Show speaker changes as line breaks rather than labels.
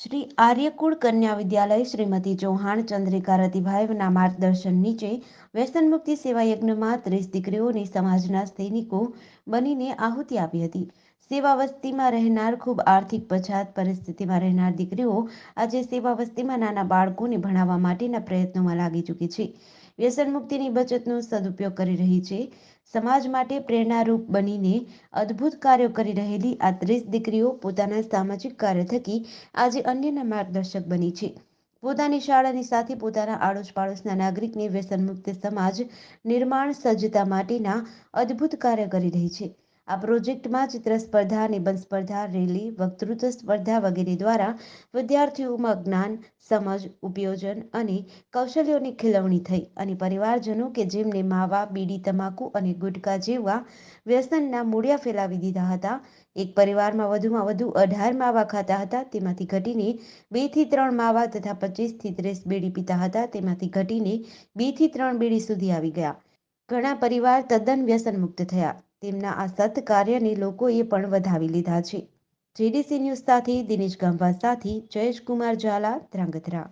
શ્રી આર્યકુળ કન્યા વિદ્યાલય શ્રીમતી ચૌહાણ ચંદ્રિકા રતિભાઈના માર્ગદર્શન નીચે વ્યસન મુક્તિ સેવા યજ્ઞમાં ત્રીસ દીકરીઓની સમાજના સૈનિકો બનીને આહુતિ આપી હતી. સેવા વસ્તીમાં રહેનાર ખૂબ આર્થિક પછાત પરિસ્થિતિમાં રહેનાર દીકરીઓ આજે સેવા વસ્તીમાં નાના બાળકોને ભણાવવા માટેના પ્રયત્નોમાં લાગી ચૂકી છે. વ્યસન મુક્તિની બચતનો સદુપયોગ કરી રહી છે. સમાજ માટે પ્રેરણારૂપ બનીને અદ્ભુત કાર્યો કરી રહેલી આ ત્રીસ દીકરીઓ પોતાના સામાજિક કાર્ય થકી આજે અન્યના માર્ગદર્શક બની છે. પોતાની શાળાની સાથે પોતાના આડોશ પાડોશના નાગરિકને વ્યસન મુક્ત સમાજ, નિર્માણ સજ્જતા માટેના અદ્ભુત કાર્ય કરી રહી છે. આ પ્રોજેક્ટમાં ચિત્ર સ્પર્ધા નિબંધ સ્પર્ધા રેલી, વક્તૃત્વ સ્પર્ધા વગેરે દ્વારા વિદ્યાર્થીઓમાં જ્ઞાન, સમજ, ઉપયોજન અને કૌશલ્યોની ખીલવણી થઈ અને પરિવારજનો કે જેમને માવા, બીડી, તમાકુ અને ગુટકા જેવા વ્યસનના મૂળિયા ફેલાવી દીધા હતા, એક પરિવારમાં વધુમાં વધુ અઢાર માવા ખાતા હતા, તેમાંથી ઘટીને બેથી ત્રણ માવા તથા પચીસથી ત્રીસ બીડી પીતા હતા, તેમાંથી ઘટીને બેથી ત્રણ બીડી સુધી આવી ગયા. ઘણા પરિવાર તદ્દન વ્યસન મુક્ત થયા. તેમના આ સત્કાર્યને લોકોએ પણ વધાવી લીધા છે. જેડીસી ન્યૂઝ સાથે દિનેશ ગામવા સાથે જયેશ કુમાર ઝાલા, ધ્રાંગધ્રા.